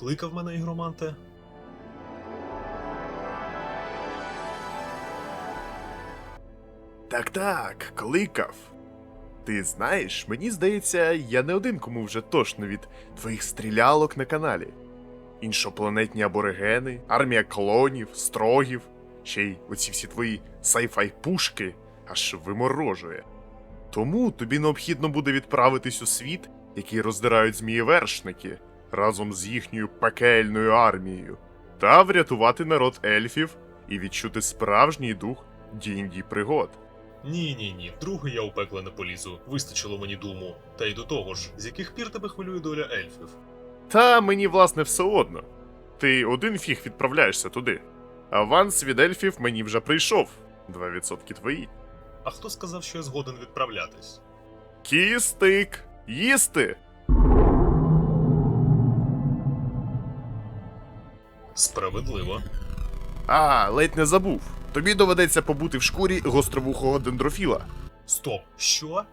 Кликав мене ігроманте? Так так, кликав. Ти знаєш, мені здається, я не один кому вже тошно від твоїх стрілялок на каналі. Іншопланетні аборигени, армія клонів, строгів, ще й оці всі твої сайфай пушки аж виморожує. Тому тобі необхідно буде відправитись у світ, який роздирають змієвершники, разом з їхньою пекельною армією, та врятувати народ ельфів і відчути справжній дух D&D пригод. Ні, ні, ні, вдруге я у пекло не полізу. Вистачило мені думу. Та й до того ж, з яких пір тебе хвилює доля ельфів? Та мені, власне, все одно. Ти один фіг відправляєшся туди. Аванс від ельфів мені вже прийшов. 2% твої. А хто сказав, що я згоден відправлятись? Кістик! Їсти! Справедливо. А, ледь не забув. Тобі доведеться побути в шкурі гостровухого дендрофіла. Стоп, що?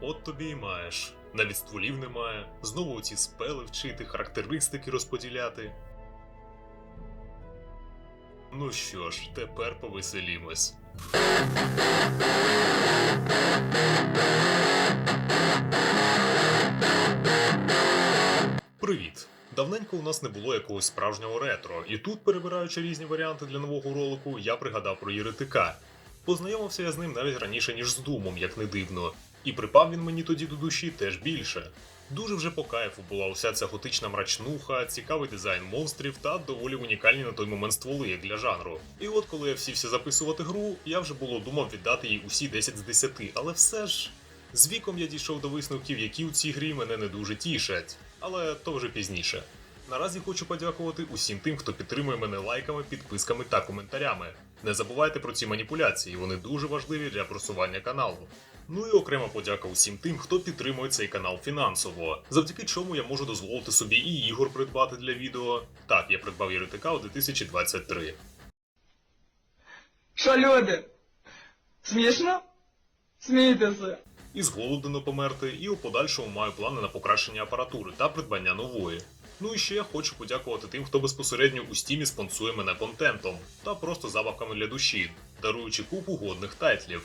От тобі і маєш. Навіть стволів немає. Знову оці спели вчити, характеристики розподіляти. Ну що ж, тепер повеселімось. Привіт! Давненько у нас не було якогось справжнього ретро, і тут, перебираючи різні варіанти для нового ролику, я пригадав про Єретика. Познайомився я з ним навіть раніше, ніж з Думом, як не дивно, і припав він мені тоді до душі теж більше. Дуже вже по кайфу була уся ця готична мрачнуха, цікавий дизайн монстрів та доволі унікальні на той момент стволи, як для жанру. І от коли я всівся записувати гру, я вже було думав віддати їй усі 10 з 10, але все ж. З віком я дійшов до висновків, які у цій грі мене не дуже тішать, але то вже пізніше. Наразі хочу подякувати усім тим, хто підтримує мене лайками, підписками та коментарями. Не забувайте про ці маніпуляції, вони дуже важливі для просування каналу. Ну і окрема подяка усім тим, хто підтримує цей канал фінансово, завдяки чому я можу дозволити собі і ігор придбати для відео. Так, я придбав Єретика у 2023. Що, люди? Смішно? Смійтеся. І з голоду не померти, і у подальшому маю плани на покращення апаратури та придбання нової. Ну і ще я хочу подякувати тим, хто безпосередньо у стімі спонсує мене контентом та просто забавками для душі, даруючи купу годних тайтлів.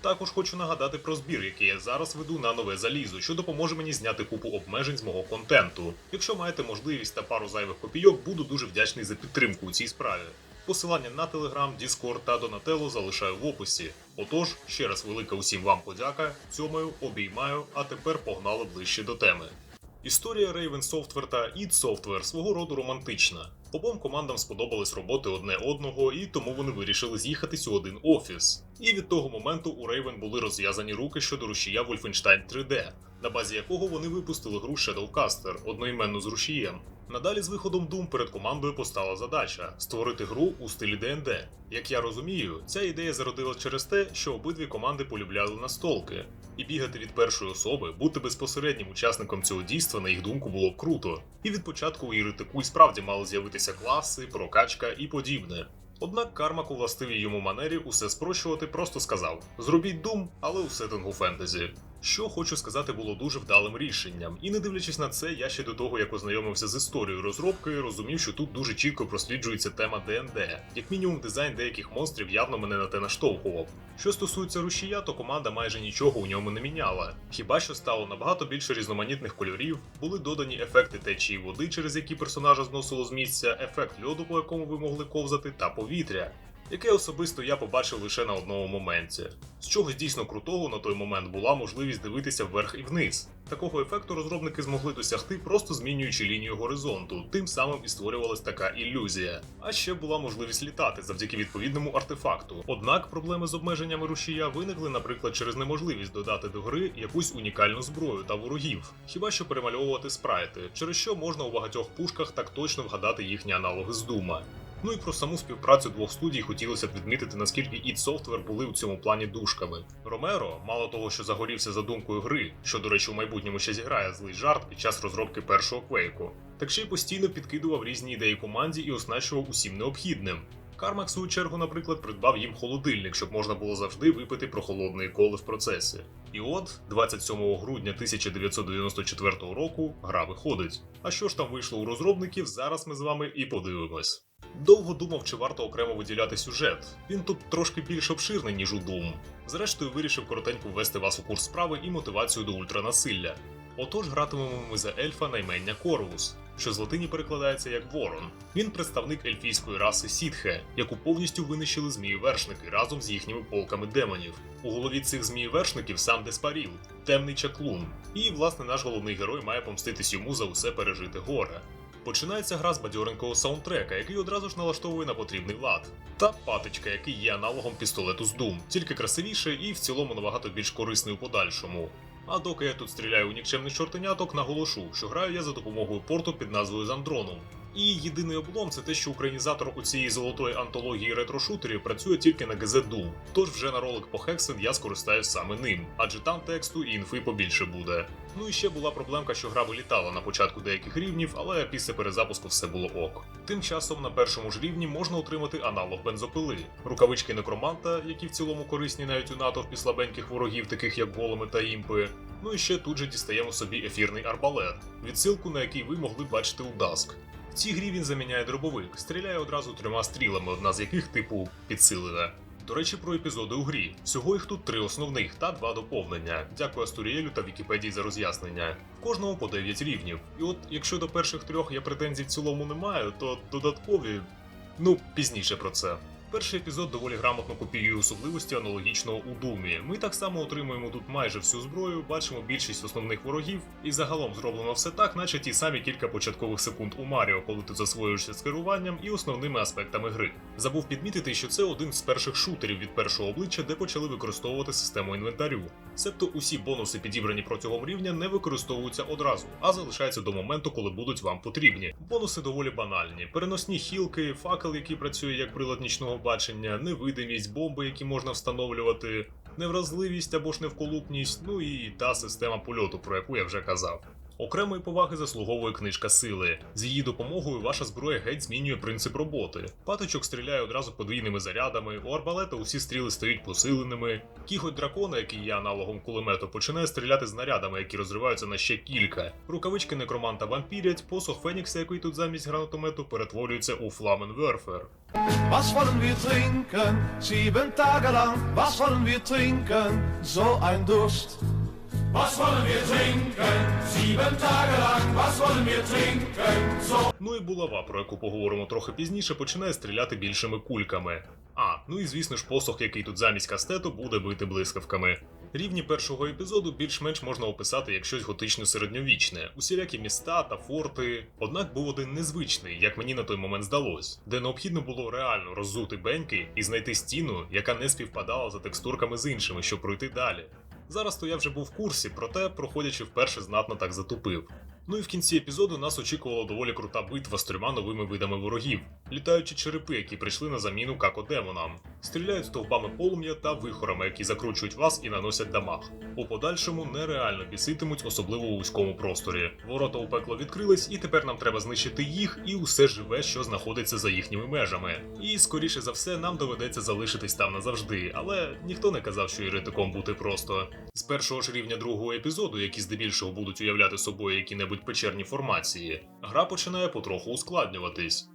Також хочу нагадати про збір, який я зараз веду на нове залізо, що допоможе мені зняти купу обмежень з мого контенту. Якщо маєте можливість та пару зайвих копійок, буду дуже вдячний за підтримку у цій справі. Посилання на Telegram, Discord та Donatello залишаю в описі. Отож, ще раз велика усім вам подяка, цьомаю, обіймаю, а тепер погнали ближче до теми. Історія Raven Software та id Software свого роду романтична. Обом командам сподобались роботи одне одного, і тому вони вирішили з'їхатись у один офіс. І від того моменту у Raven були розв'язані руки щодо рушія Wolfenstein 3D, на базі якого вони випустили гру Shadowcaster, одноіменну з рушієм. Надалі з виходом Doom перед командою постала задача створити гру у стилі ДНД. Як я розумію, ця ідея зародилась через те, що обидві команди полюбляли настолки. І бігати від першої особи, бути безпосереднім учасником цього дійства, на їх думку, було б круто. І від початку у Єретику і справді мали з'явитися класи, прокачка і подібне. Однак Кармак у властивій йому манері усе спрощувати просто сказав: зробіть Doom, але у сеттингу фентезі. Що хочу сказати, було дуже вдалим рішенням, і не дивлячись на це, я ще до того, як ознайомився з історією розробки, розумів, що тут дуже чітко просліджується тема ДНД. Як мінімум, дизайн деяких монстрів явно мене на те наштовхував. Що стосується рушія, то команда майже нічого у ньому не міняла. Хіба що стало набагато більше різноманітних кольорів, були додані ефекти течії води, через які персонажа зносило з місця, ефект льоду, по якому ви могли ковзати, та повітря яке особисто я побачив лише на одному моменті. З чогось дійсно крутого на той момент була можливість дивитися вверх і вниз. Такого ефекту розробники змогли досягти, просто змінюючи лінію горизонту, тим самим і створювалась така ілюзія. А ще була можливість літати завдяки відповідному артефакту. Однак проблеми з обмеженнями рушія виникли, наприклад, через неможливість додати до гри якусь унікальну зброю та ворогів, хіба що перемальовувати спрайти, через що можна у багатьох пушках так точно вгадати їхні аналоги з дума. Ну і про саму співпрацю двох студій хотілося б відмітити, наскільки id Software були у цьому плані душками. Ромеро, мало того, що загорівся задумкою гри, що, до речі, у майбутньому ще зіграє злий жарт під час розробки першого квейку, так ще й постійно підкидував різні ідеї команді і оснащував усім необхідним. Кармак, в свою чергу, наприклад, придбав їм холодильник, щоб можна було завжди випити прохолодної коли в процесі. І от, 27 грудня 1994 року, гра виходить. А що ж там вийшло у розробників, зараз ми з вами і подивимось. Довго думав, чи варто окремо виділяти сюжет. Він тут трошки більш обширний, ніж у Doom. Зрештою, вирішив коротенько ввести вас у курс справи і мотивацію до ультранасилля. Отож, гратимемо ми за ельфа наймення Корвус, що з латині перекладається як Ворон. Він представник ельфійської раси Сітхе, яку повністю винищили змії-вершники разом з їхніми полками демонів. У голові цих змії-вершників сам Деспаріл, темний чаклун. І, власне, наш головний герой має помститись йому за усе пережите горе. Починається гра з бадьоренького саундтрека, який одразу ж налаштовує на потрібний лад. Та патичка, який є аналогом пістолету з Doom, тільки красивіше і в цілому набагато більш корисний у подальшому. А доки я тут стріляю у нікчемних чортеняток, наголошу, що граю я за допомогою порту під назвою Зандроном. І єдиний облом це те, що українізатор у цієї золотої антології ретрошутерів працює тільки на ГЗ. Тож вже на ролик по Hexen я скористаюсь саме ним, адже там тексту і інфи побільше буде. Ну і ще була проблемка, що гра вилітала на початку деяких рівнів, але після перезапуску все було ок. Тим часом на першому ж рівні можна отримати аналог бензопили, рукавички некроманта, які в цілому корисні навіть у натовпі слабеньких ворогів, таких як големи та імпи. Ну і ще тут же дістаємо собі ефірний арбалет, відсилку на який ви могли бачити у Dusk. В цій грі він заміняє дробовик, стріляє одразу трьома стрілами, одна з яких типу підсилена. До речі, про епізоди у грі. Всього їх тут три основних та два доповнення. Дякую Астуріелю та Вікіпедії за роз'яснення. В кожному по 9 рівнів. І от якщо до перших трьох я претензій в цілому не маю, то додаткові. Ну, пізніше про це. Перший епізод доволі грамотно копіює особливості аналогічного у Думі. Ми так само отримуємо тут майже всю зброю, бачимо більшість основних ворогів, і загалом зроблено все так, наче ті самі кілька початкових секунд у Маріо, коли ти засвоюєшся з керуванням і основними аспектами гри. Забув підмітити, що це один з перших шутерів від першого обличчя, де почали використовувати систему інвентарю. Себто усі бонуси, підібрані протягом рівня, не використовуються одразу, а залишаються до моменту, коли будуть вам потрібні. Бонуси доволі банальні: переносні хілки, факел, який працює як прилад нічного бачення, невидимість, бомби, які можна встановлювати, невразливість або ж невколупність, ну і та система польоту, про яку я вже казав. Окремої поваги заслуговує книжка сили. З її допомогою ваша зброя геть змінює принцип роботи. Паточок стріляє одразу подвійними зарядами, у арбалета усі стріли стають посиленими. Кіготь дракона, який є аналогом кулемету, починає стріляти знарядами, які розриваються на ще кілька. Рукавички некроманта вампірять, посох Фенікса, який тут замість гранатомету, перетворюється у Фламенверфер. Was wollen wir trinken? Sieben Tage lang. Was wollen wir trinken? So ein Durst. Was wollen wir trinken? Sieben Tage lang, was wollen wir trinken? So Ну і булава, про яку поговоримо трохи пізніше, починає стріляти більшими кульками. А, ну і звісно ж посох, який тут замість кастету буде бити блискавками. Рівні першого епізоду більш-менш можна описати як щось готично середньовічне, усілякі міста та форти. Однак був один незвичний, як мені на той момент здалось, де необхідно було реально роззути беньки і знайти стіну, яка не співпадала за текстурками з іншими, щоб пройти далі. Зараз то я вже був в курсі, проте, проходячи вперше, знатно так затупив. Ну і в кінці епізоду нас очікувала доволі крута битва з трьома новими видами ворогів, літаючі черепи, які прийшли на заміну какодемонам, стріляють стовпами полум'я та вихорами, які закручують вас і наносять дамаг. У подальшому нереально біситимуть, особливо у вузькому просторі. Ворота у пекло відкрились, і тепер нам треба знищити їх і усе живе, що знаходиться за їхніми межами. І скоріше за все, нам доведеться залишитись там назавжди, але ніхто не казав, що еретиком бути просто. З першого ж рівня другого епізоду, які здебільшого будуть уявляти собою які-небудь печерні формації, гра починає потроху ускладнюватись.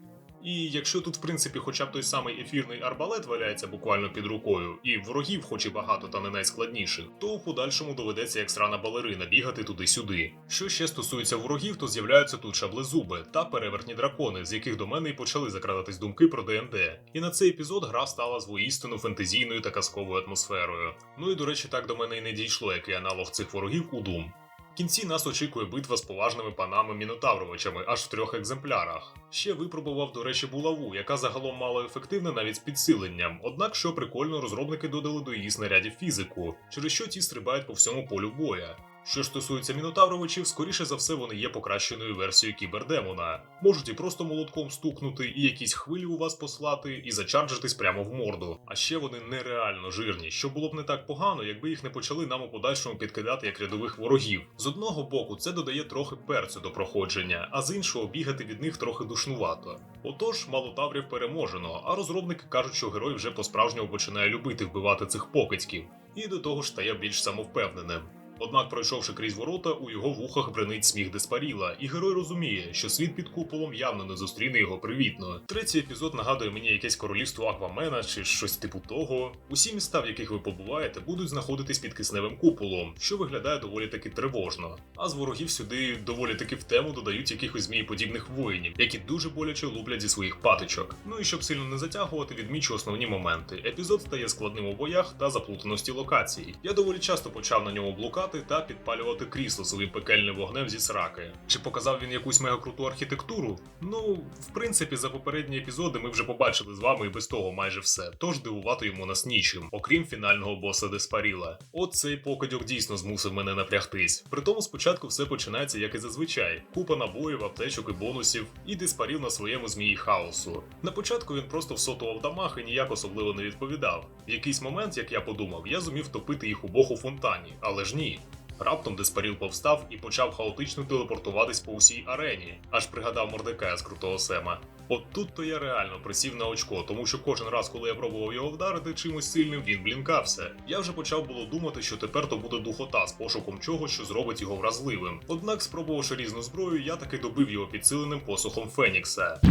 І якщо тут, в принципі, хоча б той самий ефірний арбалет валяється буквально під рукою, і ворогів, хоч і багато, та не найскладніших, то у подальшому доведеться як срана балерина бігати туди-сюди. Що ще стосується ворогів, то з'являються тут шаблезуби та перевертні дракони, з яких до мене і почали закрадатись думки про ДНД. І на цей епізод гра стала звоїстину фентезійною та казковою атмосферою. Ну і до речі, так до мене і не дійшло, який аналог цих ворогів у Doom. Кінці нас очікує битва з поважними панами мінотавровичами аж в трьох екземплярах. Ще випробував, до речі, булаву, яка загалом мало ефективна навіть з підсиленням. Однак, що прикольно, розробники додали до її снарядів фізику, через що ті стрибають по всьому полю боя. Що стосується мінотавровичів, скоріше за все вони є покращеною версією кібердемона. Можуть і просто молотком стукнути, і якісь хвилі у вас послати, і зачарджитись прямо в морду. А ще вони нереально жирні, що було б не так погано, якби їх не почали нам у подальшому підкидати як рядових ворогів. З одного боку, це додає трохи перцю до проходження, а з іншого бігати від них трохи душнувато. Отож, малотаврів переможено, а розробники кажуть, що герой вже по-справжньому починає любити вбивати цих покидьків, і до того ж стає більш самовпевненим. Однак, пройшовши крізь ворота, у його вухах бренить сміх Деспаріла, і герой розуміє, що світ під куполом явно не зустріне його привітно. Третій епізод нагадує мені якесь королівство Аквамена чи щось типу того. Усі міста, в яких ви побуваєте, будуть знаходитись під кисневим куполом, що виглядає доволі таки тривожно. А з ворогів сюди доволі таки в тему додають якихось змієподібних воїнів, які дуже боляче луплять зі своїх патичок. Ну і щоб сильно не затягувати, відмічу основні моменти. Епізод стає складним у боях та заплутаності локацій. Я доволі часто почав на ньому блукати та підпалювати крісло своїм пекельним вогнем зі сраки. Чи показав він якусь мегакруту архітектуру? Ну, в принципі, за попередні епізоди ми вже побачили з вами і без того майже все. Тож дивувати йому нас нічим, окрім фінального боса Деспаріла. От цей покидьок дійсно змусив мене напрягтись. Притому спочатку все починається як і зазвичай: купа набоїв, аптечок і бонусів, і Деспаріл на своєму змії хаосу. На початку він просто всотував дамаг і ніяк особливо не відповідав. В якийсь момент, як я подумав, я зумів топити їх обох у фонтані, але ж ні. Раптом Деспаріл повстав і почав хаотично телепортуватись по усій арені, аж пригадав Мордекая з крутого Сема. От тут то я реально присів на очко, тому що кожен раз, коли я пробував його вдарити чимось сильним, він блінкався. Я вже почав було думати, що тепер то буде духота з пошуком чогось, що зробить його вразливим. Однак, спробувавши різну зброю, я таки добив його підсиленим посухом Фенікса.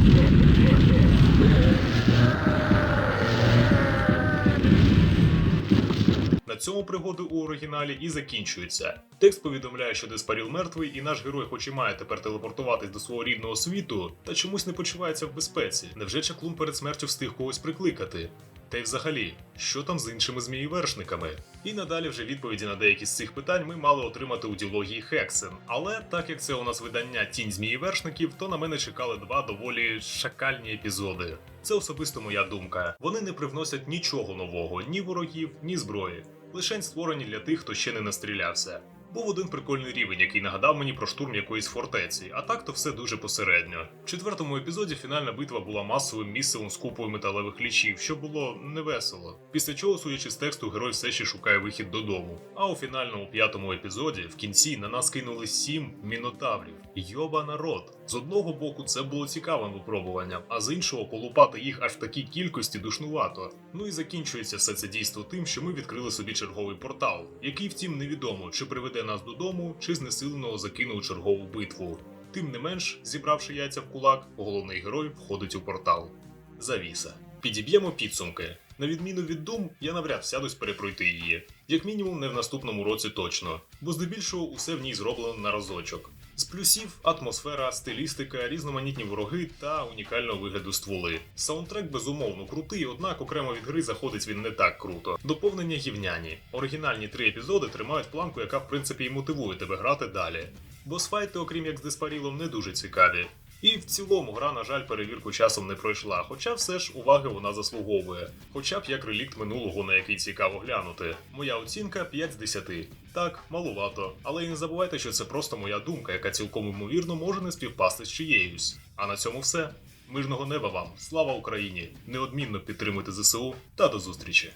На цьому пригоди у оригіналі і закінчуються. Текст повідомляє, що Деспаріл мертвий, і наш герой, хоч і має тепер телепортуватись до свого рідного світу, та чомусь не почувається в безпеці. Невже чаклун перед смертю встиг когось прикликати? Та й взагалі, що там з іншими змієвершниками? І надалі вже відповіді на деякі з цих питань ми мали отримати у діалогії Хексен. Але так як це у нас видання Тінь змієвершників, то на мене чекали два доволі шакальні епізоди. Це особисто моя думка. Вони не привносять нічого нового, ні ворогів, ні зброї. Лишень створені для тих, хто ще не настрілявся. Був один прикольний рівень, який нагадав мені про штурм якоїсь фортеці, а так то все дуже посередньо. В четвертому епізоді фінальна битва була масовим місцевим з купою металевих лічів, що було невесело. Після чого, судячи з тексту, герой все ще шукає вихід додому. А у фінальному п'ятому епізоді в кінці на нас кинули сім мінотаврів. Йоба народ. З одного боку, це було цікавим випробуванням, а з іншого полупати їх аж в такій кількості душнувато. Ну і закінчується все це дійство тим, що ми відкрили собі черговий портал, який, втім, невідомо, чи приведе нас додому, чи знесиленого закине у чергову битву. Тим не менш, зібравши яйця в кулак, головний герой входить у портал. Завіса. Підіб'ємо підсумки. На відміну від Doom, я навряд сядусь перепройти її. Як мінімум, не в наступному році точно, бо здебільшого усе в ній зроблено на разочок. З плюсів атмосфера, стилістика, різноманітні вороги та унікального вигляду стволи. Саундтрек безумовно крутий, однак окремо від гри заходить він не так круто. Доповнення гівняні. Оригінальні три епізоди тримають планку, яка в принципі і мотивує тебе грати далі. Босфайти, окрім як з Деспарілом, не дуже цікаві. І в цілому гра, на жаль, перевірку часом не пройшла, хоча все ж уваги вона заслуговує. Хоча б як релікт минулого, на який цікаво глянути. Моя оцінка 5 з 10. Так, малувато. Але і не забувайте, що це просто моя думка, яка цілком ймовірно може не співпасти з чиєюсь. А на цьому все. Мирного неба вам, слава Україні! Неодмінно підтримуйте ЗСУ та до зустрічі!